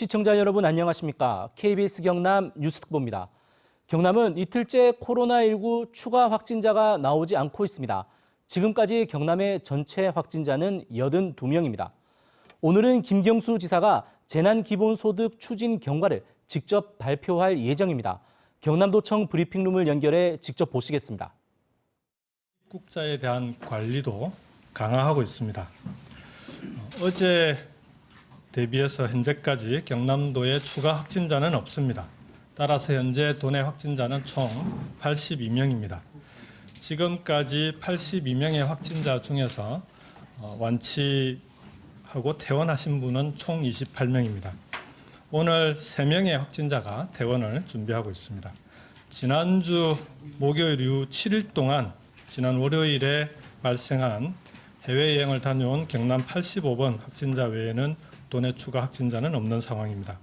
시청자 여러분 안녕하십니까? KBS 경남 뉴스특보입니다. 경남은 이틀째 코로나19 추가 확진자가 나오지 않고 있습니다. 지금까지 경남의 전체 확진자는 82명입니다. 오늘은 김경수 지사가 재난기본소득 추진 경과를 직접 발표할 예정입니다. 경남도청 브리핑룸을 연결해 직접 보시겠습니다. 입국자에 대한 관리도 강화하고 있습니다. 어, 어제 대비해서 현재까지 경남도에 추가 확진자는 없습니다. 따라서 현재 도내 확진자는 총 82명입니다. 지금까지 82명의 확진자 중에서 어, 완치하고 퇴원하신 분은 총 28명입니다. 오늘 3명의 확진자가 퇴원을 준비하고 있습니다. 지난주 목요일 이후 7일 동안 지난 월요일에 발생한 해외여행을 다녀온 경남 85번 확진자 외에는 도내 추가 확진자는 없는 상황입니다.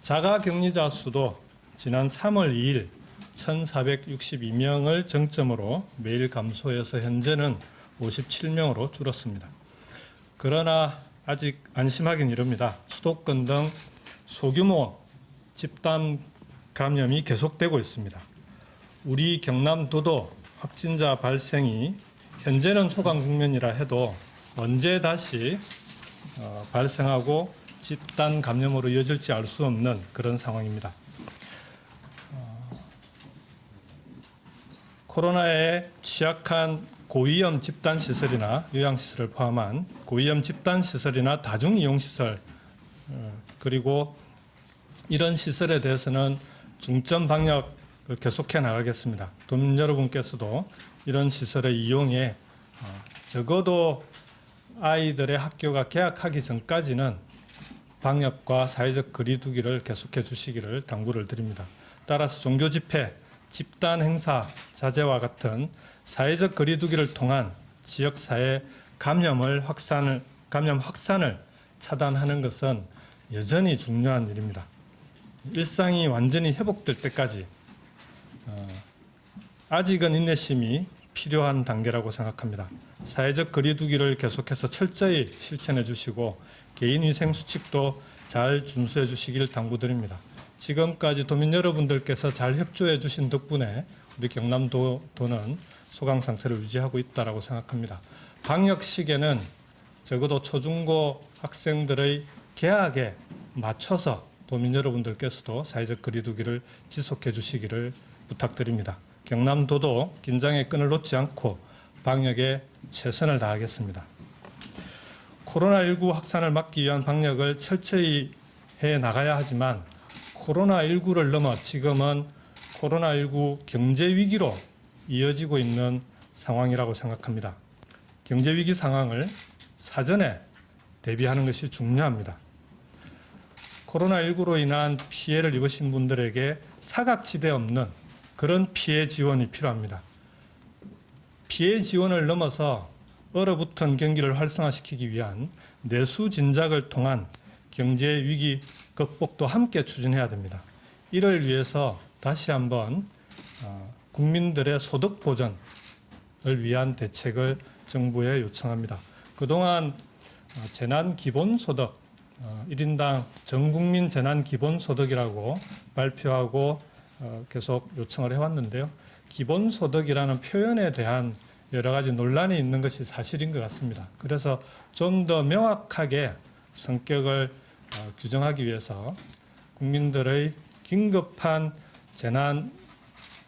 자가 격리자 수도 지난 3월 2일 1,462명을 정점으로 매일 감소해서 현재는 57명으로 줄었습니다. 그러나 아직 안심하긴 이릅니다. 수도권 등 소규모 집단 감염이 계속되고 있습니다. 우리 경남도도 확진자 발생이 현재는 소강 국면이라 해도 언제 다시 어, 발생하고 집단 감염으로 이어질지 알 수 없는 그런 상황입니다. 어, 코로나에 취약한 고위험 집단 시설이나 요양 시설을 포함한 고위험 집단 시설이나 다중 이용 시설 어, 그리고 이런 시설에 대해서는 중점 방역을 계속해 나가겠습니다. 도민 여러분께서도 이런 시설의 이용에 어, 적어도 아이들의 학교가 개학하기 전까지는 방역과 사회적 거리두기를 계속해 주시기를 당부를 드립니다. 따라서 종교 집회, 집단 행사 자제와 같은 사회적 거리두기를 통한 지역 사회 감염을 확산을 감염 확산을 차단하는 것은 여전히 중요한 일입니다. 일상이 완전히 회복될 때까지 어, 아직은 인내심이 필요한 단계라고 생각합니다. 사회적 거리두기를 계속해서 철저히 실천해 주시고 개인 위생 수칙도 잘 준수해 주시길 당부드립니다. 지금까지 도민 여러분들께서 잘 협조해 주신 덕분에 우리 경남도는 소강 상태를 유지하고 있다라고 생각합니다. 방역 시계는 적어도 초중고 학생들의 개학에 맞춰서 도민 여러분들께서도 사회적 거리두기를 지속해 주시기를 부탁드립니다. 경남도도 긴장의 끈을 놓지 않고 방역에 최선을 다하겠습니다. 코로나19 확산을 막기 위한 방역을 철저히 해 나가야 하지만 코로나19를 넘어 지금은 코로나19 경제 위기로 이어지고 있는 상황이라고 생각합니다. 경제 위기 상황을 사전에 대비하는 것이 중요합니다. 코로나19로 인한 피해를 입으신 분들에게 사각지대 없는 그런 피해 지원이 필요합니다. 피해 지원을 넘어서 얼어붙은 경기를 활성화시키기 위한 내수 진작을 통한 경제 위기 극복도 함께 추진해야 됩니다. 이를 위해서 다시 한번 어, 국민들의 소득 보전을 위한 대책을 정부에 요청합니다. 그동안 어, 재난 기본소득 어, 1인당 전국민 재난 기본소득이라고 발표하고 어, 계속 요청을 해왔는데요. 기본소득이라는 표현에 대한 여러 가지 논란이 있는 것이 사실인 것 같습니다. 그래서 좀 더 명확하게 성격을 어, 규정하기 위해서 국민들의 긴급한 재난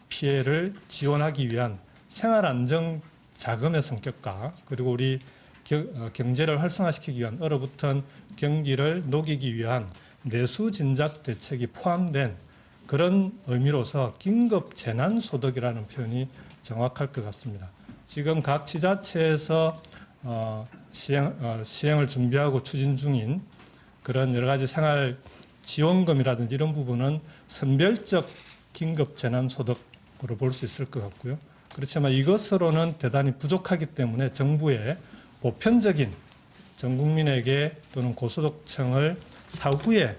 피해를 지원하기 위한 생활 안정 자금의 성격과 그리고 우리 겨- 어, 경제를 활성화시키기 위한 얼어붙은 경기를 녹이기 위한 내수 진작 대책이 포함된 그런 의미로서 긴급 재난 소득이라는 표현이 정확할 것 같습니다. 지금 각 지자체에서 어, 시행, 어, 시행을 준비하고 추진 중인 그런 여러 가지 생활 지원금이라든지 이런 부분은 선별적 긴급 재난 소득으로 볼 수 있을 것 같고요. 그렇지만 이것으로는 대단히 부족하기 때문에 정부의 보편적인 전 국민에게 또는 고소득층을 사후에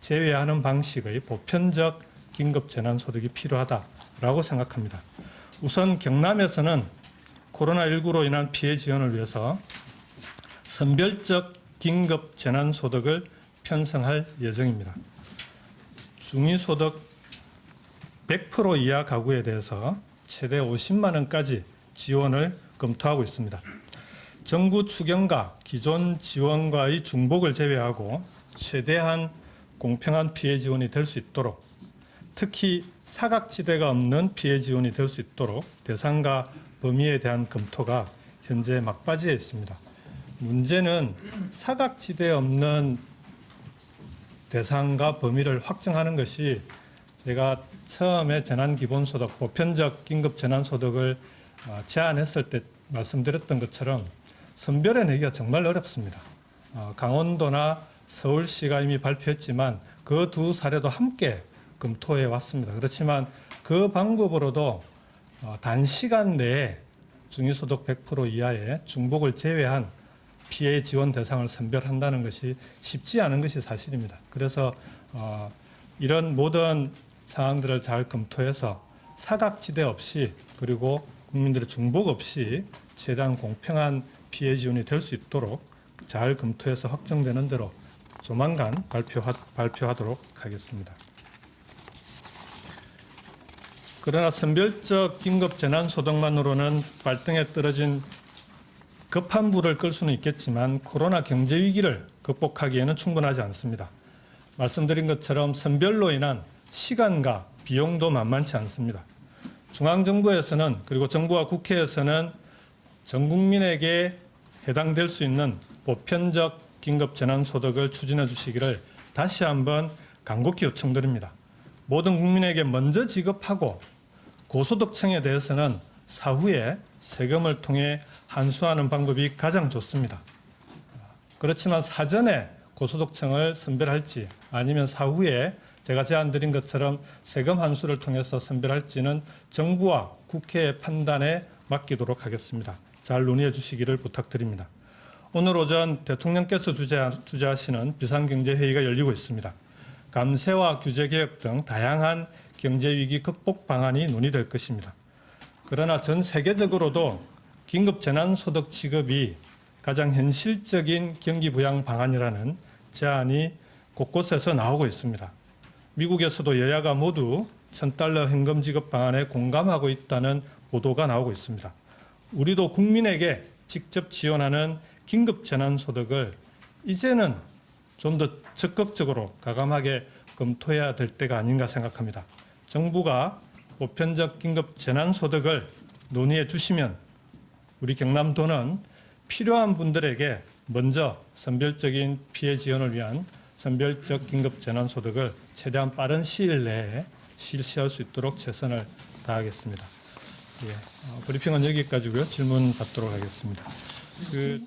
제외하는 방식의 보편적 긴급 재난 소득이 필요하다라고 생각합니다. 우선 경남에서는 코로나19로 인한 피해 지원을 위해서 선별적 긴급 재난 소득을 편성할 예정입니다. 중위소득 100% 이하 가구에 대해서 최대 50만 원까지 지원을 검토하고 있습니다. 정부 추경과 기존 지원과의 중복을 제외하고 최대한 공평한 피해 지원이 될 수 있도록 특히 사각지대가 없는 피해 지원이 될 수 있도록 대상과 범위에 대한 검토가 현재 막바지에 있습니다. 문제는 사각지대 없는 대상과 범위를 확정하는 것이 제가 처음에 재난기본소득, 보편적 긴급 재난소득을 어, 제안했을 때 말씀드렸던 것처럼 선별해내기가 정말 어렵습니다. 어, 강원도나 서울시가 이미 발표했지만 그 두 사례도 함께 검토해 왔습니다. 그렇지만 그 방법으로도 어, 단시간 내에 중위소득 100% 이하의 중복을 제외한 피해 지원 대상을 선별한다는 것이 쉽지 않은 것이 사실입니다. 그래서 어, 이런 모든 사항들을 잘 검토해서 사각지대 없이 그리고 국민들의 중복 없이 최대한 공평한 피해 지원이 될 수 있도록 잘 검토해서 확정되는 대로 조만간 발표하, 발표하도록 하겠습니다. 그러나 선별적 긴급 재난 소득만으로는 발등에 떨어진 급한 불을 끌 수는 있겠지만 코로나 경제 위기를 극복하기에는 충분하지 않습니다. 말씀드린 것처럼 선별로 인한 시간과 비용도 만만치 않습니다. 중앙정부에서는 그리고 정부와 국회에서는 전 국민에게 해당될 수 있는 보편적 긴급 재난 소득을 추진해 주시기를 다시 한번 간곡히 요청드립니다. 모든 국민에게 먼저 지급하고 고소득층에 대해서는 사후에 세금을 통해 환수하는 방법이 가장 좋습니다. 그렇지만 사전에 고소득층을 선별할지 아니면 사후에 제가 제안드린 것처럼 세금 환수를 통해서 선별할지는 정부와 국회의 판단에 맡기도록 하겠습니다. 잘 논의해 주시기를 부탁드립니다. 오늘 오전 대통령께서 주재, 주재하시는 비상경제회의가 열리고 있습니다. 감세와 규제개혁 등 다양한 경제 위기 극복 방안이 논의될 것입니다. 그러나 전 세계적으로도 긴급 재난 소득 지급이 가장 현실적인 경기 부양 방안이라는 제안이 곳곳에서 나오고 있습니다. 미국에서도 여야가 모두 천 달러 현금 지급 방안에 공감하고 있다는 보도가 나오고 있습니다. 우리도 국민에게 직접 지원하는 긴급 재난 소득을 이제는 좀 더 적극적으로 가감하게 검토해야 될 때가 아닌가 생각합니다. 정부가 보편적 긴급 재난소득을 논의해 주시면 우리 경남도는 필요한 분들에게 먼저 선별적인 피해 지원을 위한 선별적 긴급 재난소득을 최대한 빠른 시일 내에 실시할 수 있도록 최선을 다하겠습니다. 예, 어, 브리핑은 여기까지고요. 질문 받도록 하겠습니다. 그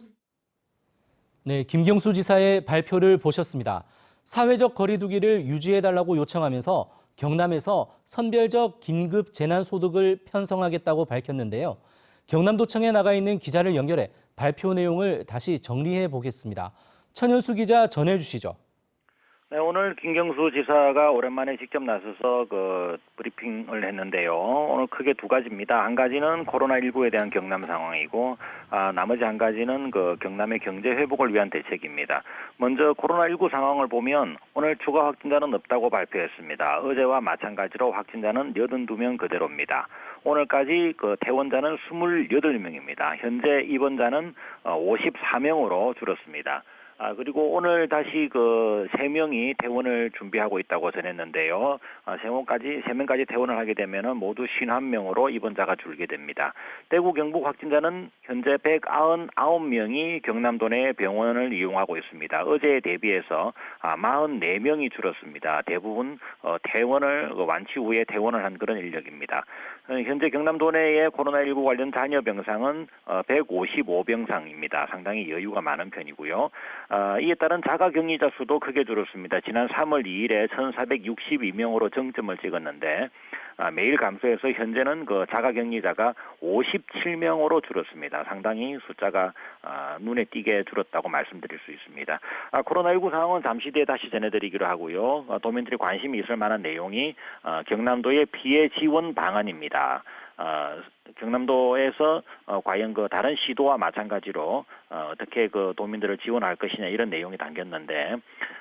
네, 김경수 지사의 발표를 보셨습니다. 사회적 거리두기를 유지해달라고 요청하면서 경남에서 선별적 긴급 재난소득을 편성하겠다고 밝혔는데요. 경남도청에 나가 있는 기자를 연결해 발표 내용을 다시 정리해 보겠습니다. 천현수 기자 전해 주시죠. 네, 오늘 김경수 지사가 오랜만에 직접 나서서 그 브리핑을 했는데요. 오늘 크게 두 가지입니다. 한 가지는 코로나19에 대한 경남 상황이고, 아, 나머지 한 가지는 그 경남의 경제 회복을 위한 대책입니다. 먼저 코로나19 상황을 보면 오늘 추가 확진자는 없다고 발표했습니다. 어제와 마찬가지로 확진자는 82명 그대로입니다. 오늘까지 그 퇴원자는 28명입니다. 현재 입원자는 54명으로 줄었습니다. 아, 그리고 오늘 다시 그 세 명이 퇴원을 준비하고 있다고 전했는데요. 아, 세 명까지 세 명까지 퇴원을 하게 되면은 모두 51명으로 입원자가 줄게 됩니다. 대구 경북 확진자는 현재 199명이 경남도 내 병원을 이용하고 있습니다. 어제에 대비해서 아, 44명이 줄었습니다. 대부분 어, 퇴원을 그 완치 후에 퇴원을 한 그런 인력입니다. 어, 현재 경남도 내의 코로나19 관련 잔여 병상은 어, 155병상입니다. 상당히 여유가 많은 편이고요. 어, 이에 따른 자가격리자 수도 크게 줄었습니다. 지난 3월 2일에 1,462명으로 정점을 찍었는데 아, 매일 감소해서 현재는 그 자가격리자가 57명으로 줄었습니다. 상당히 숫자가 아, 눈에 띄게 줄었다고 말씀드릴 수 있습니다. 아, 코로나19 상황은 잠시 뒤에 다시 전해드리기로 하고요. 어, 도민들이 관심이 있을 만한 내용이 어, 경남도의 피해 지원 방안입니다. 어, 경남도에서 어, 과연 그 다른 시도와 마찬가지로 어, 어떻게 그 도민들을 지원할 것이냐 이런 내용이 담겼는데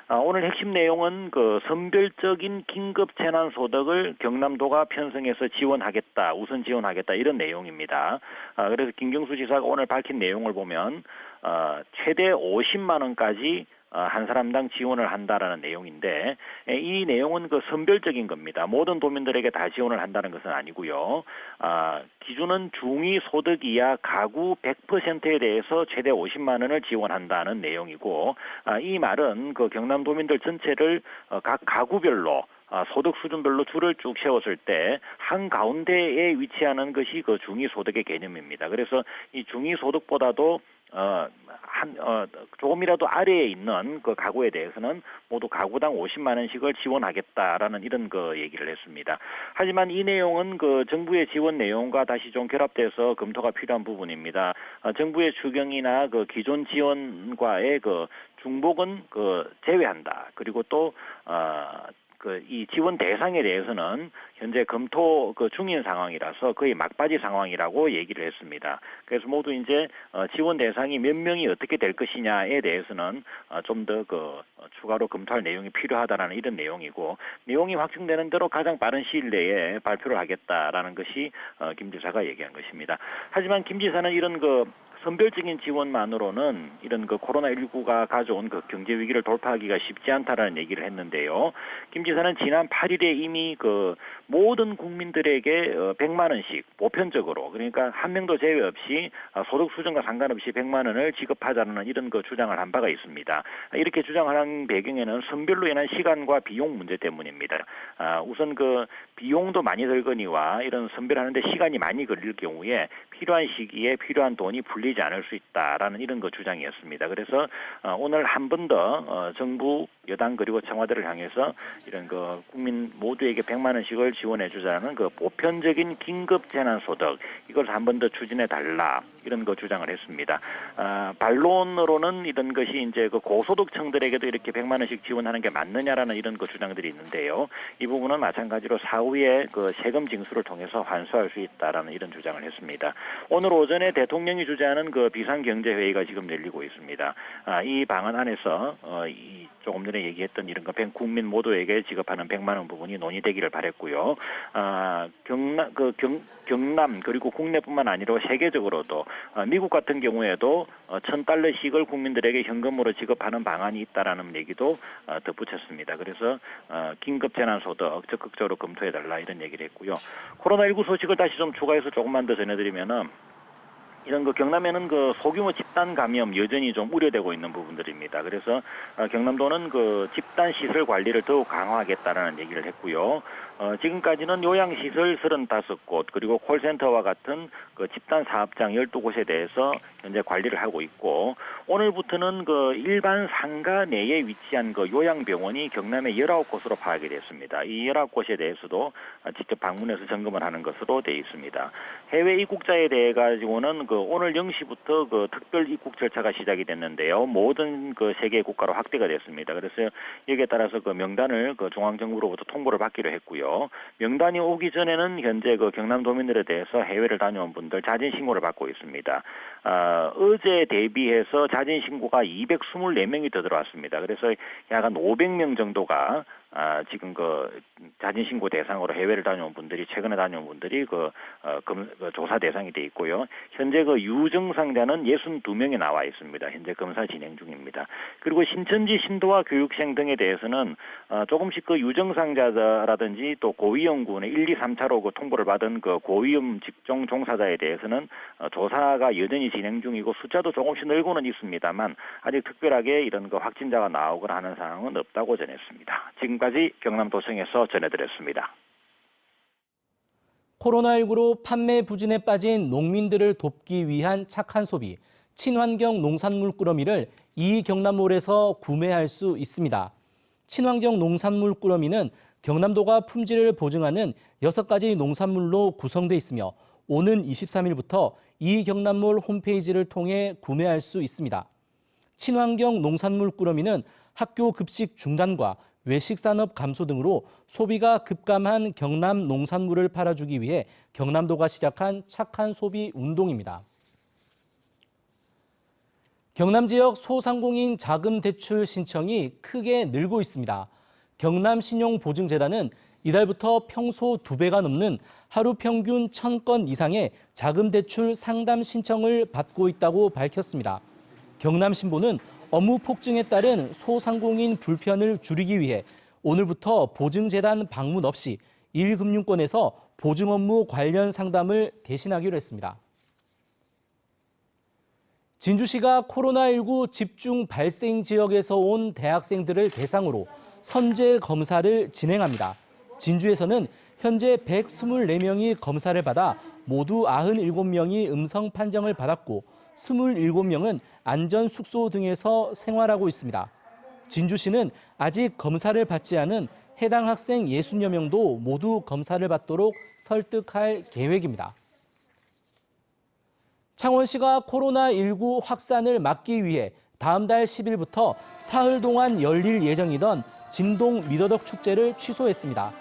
어, 오늘 핵심 내용은 그 선별적인 긴급 재난 소득을 경남도가 편성해서 지원하겠다 우선 지원하겠다 이런 내용입니다. 아, 그래서 김경수 지사가 오늘 밝힌 내용을 보면 어, 최대 50만 원까지 어, 한 사람당 지원을 한다라는 내용인데 에, 이 내용은 그 선별적인 겁니다. 모든 도민들에게 다 지원을 한다는 것은 아니고요. 아, 기준은 중위 소득 이하 가구 100%에 대해서 최대 50만 원을 지원한다는 내용이고 아, 이 말은 그 경남 도민들 전체를 어, 각 가구별로 아, 소득 수준별로 줄을 쭉 세웠을 때 한 가운데에 위치하는 것이 그 중위 소득의 개념입니다. 그래서 이 중위 소득보다도 어, 한, 어, 조금이라도 아래에 있는 그 가구에 대해서는 모두 가구당 50만 원씩을 지원하겠다라는 이런 그 얘기를 했습니다. 하지만 이 내용은 그 정부의 지원 내용과 다시 좀 결합돼서 검토가 필요한 부분입니다. 어, 정부의 추경이나 그 기존 지원과의 그 중복은 그 제외한다. 그리고 또, 어, 그 이 지원 대상에 대해서는 현재 검토 그 중인 상황이라서 거의 막바지 상황이라고 얘기를 했습니다. 그래서 모두 이제 어, 지원 대상이 몇 명이 어떻게 될 것이냐에 대해서는 어, 좀더 그 추가로 검토할 내용이 필요하다라는 이런 내용이고 내용이 확정되는 대로 가장 빠른 시일 내에 발표를 하겠다라는 것이 어, 김 지사가 얘기한 것입니다. 하지만 김 지사는 이런 그 선별적인 지원만으로는 이런 그 코로나19가 가져온 그 경제 위기를 돌파하기가 쉽지 않다라는 얘기를 했는데요. 김 지사는 지난 8일에 이미 그 모든 국민들에게 어, 100만 원씩 보편적으로 그러니까 한 명도 제외 없이 어, 소득 수준과 상관없이 100만 원을 지급하자는 이런 그 주장을 한 바가 있습니다. 이렇게 주장하는 배경에는 선별로 인한 시간과 비용 문제 때문입니다. 아, 우선 그 비용도 많이 들거니와 이런 선별하는데 시간이 많이 걸릴 경우에 필요한 시기에 필요한 돈이 풀리 지 않을 수 있다라는 이런 그 주장이었습니다. 그래서 어, 오늘 한 번더 어, 정부 여당 그리고 청와대를 향해서 이런 그 국민 모두에게 100만 원씩을 지원해 주자는 그 보편적인 긴급 재난 소득 이걸 한 번 더 추진해 달라 이런 거 주장을 했습니다. 아, 반론으로는 이런 것이 이제 그 고소득층들에게도 이렇게 100만 원씩 지원하는 게 맞느냐라는 이런 그 주장들이 있는데요. 이 부분은 마찬가지로 사후에 그 세금 징수를 통해서 환수할 수 있다라는 이런 주장을 했습니다. 오늘 오전에 대통령이 주재하는 그 비상경제회의가 지금 열리고 있습니다. 아, 이 방안 안에서 어, 이 조금 전에 얘기했던 백- 국민 모두에게 지급하는 100만 원 부분이 논의되기를 바랬고요. 아, 경남 그 경, 경남 그리고 국내뿐만 아니라 세계적으로도 어, 미국 같은 경우에도 어, 천 달러씩을 국민들에게 현금으로 지급하는 방안이 있다라는 얘기도 어, 덧붙였습니다. 그래서 어, 긴급 재난 소득 적극적으로 검토해 달라 이런 얘기를 했고요. 코로나19 소식을 다시 좀 추가해서 조금만 더 전해드리면은 이런 그 경남에는 그 소규모 집단 감염 여전히 좀 우려되고 있는 부분들입니다. 그래서 어, 경남도는 그 집단 시설 관리를 더욱 강화하겠다라는 얘기를 했고요. 어, 지금까지는 요양시설 35곳 그리고 콜센터와 같은 그 집단 사업장 12곳에 대해서 현재 관리를 하고 있고 오늘부터는 그 일반 상가 내에 위치한 그 요양병원이 경남에 19곳으로 파악이 됐습니다. 이 19곳에 대해서도 어, 직접 방문해서 점검을 하는 것으로 되어 있습니다. 해외 입국자에 대해 가지고는 그 오늘 0시부터 그 특별 입국 절차가 시작이 됐는데요. 모든 그 세계 국가로 확대가 됐습니다. 그래서 여기에 따라서 그 명단을 그 중앙 정부로부터 통보를 받기로 했고요. 명단이 오기 전에는 현재 그 경남 도민들에 대해서 해외를 다녀온 분들 자진 신고를 받고 있습니다. 아, 어제 대비해서 자진 신고가 224명이 더 들어왔습니다. 그래서 약 한 500명 정도가 아, 지금 그 자진 신고 대상으로 해외를 다녀온 분들이 최근에 다녀온 분들이 그, 어, 검, 그 조사 대상이 돼 있고요. 현재 그 유증상자는 62명이 나와 있습니다. 현재 검사 진행 중입니다. 그리고 신천지 신도와 교육생 등에 대해서는 어, 조금씩 그 유증상자라든지 또 고위험군의 1, 2, 3차로 그 통보를 받은 그 고위험 직종 종사자에 대해서는 어, 조사가 여전히 진행 중이고 숫자도 조금씩 늘고는 있습니다만 아직 특별하게 이런 그 확진자가 나오거나 하는 상황은 없다고 전했습니다. 지금 까지 경남도청에서 전해드렸습니다. 코로나19로 판매 부진에 빠진 농민들을 돕기 위한 착한 소비, 친환경 농산물 꾸러미를 이 경남몰에서 구매할 수 있습니다. 친환경 농산물 꾸러미는 경남도가 품질을 보증하는 6가지 농산물로 구성돼 있으며 오는 23일부터 이 경남몰 홈페이지를 통해 구매할 수 있습니다. 친환경 농산물 꾸러미는 학교 급식 중단과 외식 산업 감소 등으로 소비가 급감한 경남 농산물을 팔아주기 위해 경남도가 시작한 착한 소비 운동입니다. 경남 지역 소상공인 자금 대출 신청이 크게 늘고 있습니다. 경남신용보증재단은 이달부터 평소 두 배가 넘는 하루 평균 1000건 이상의 자금 대출 상담 신청을 받고 있다고 밝혔습니다. 경남신보는 업무 폭증에 따른 소상공인 불편을 줄이기 위해 오늘부터 보증재단 방문 없이 1금융권에서 보증 업무 관련 상담을 대신하기로 했습니다. 진주시가 코로나19 집중 발생 지역에서 온 대학생들을 대상으로 선제 검사를 진행합니다. 진주에서는 현재 124명이 검사를 받아 모두 97명이 음성 판정을 받았고 27명은 안전 숙소 등에서 생활하고 있습니다. 진주시는 아직 검사를 받지 않은 해당 학생 60여 명도 모두 검사를 받도록 설득할 계획입니다. 창원시가 코로나19 확산을 막기 위해 다음 달 10일부터 사흘 동안 열릴 예정이던 진동 미더덕 축제를 취소했습니다.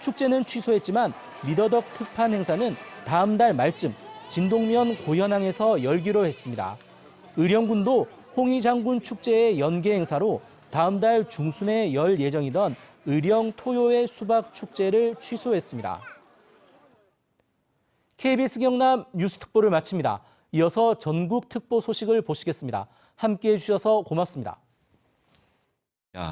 축제는 취소했지만 미더덕 특판 행사는 다음 달 말쯤 진동면 고현항에서 열기로 했습니다. 의령군도 홍의장군 축제의 연계 행사로 다음 달 중순에 열 예정이던 의령 토요의 수박 축제를 취소했습니다. KBS 경남 뉴스 특보를 마칩니다. 이어서 전국 특보 소식을 보시겠습니다. 함께 해 주셔서 고맙습니다.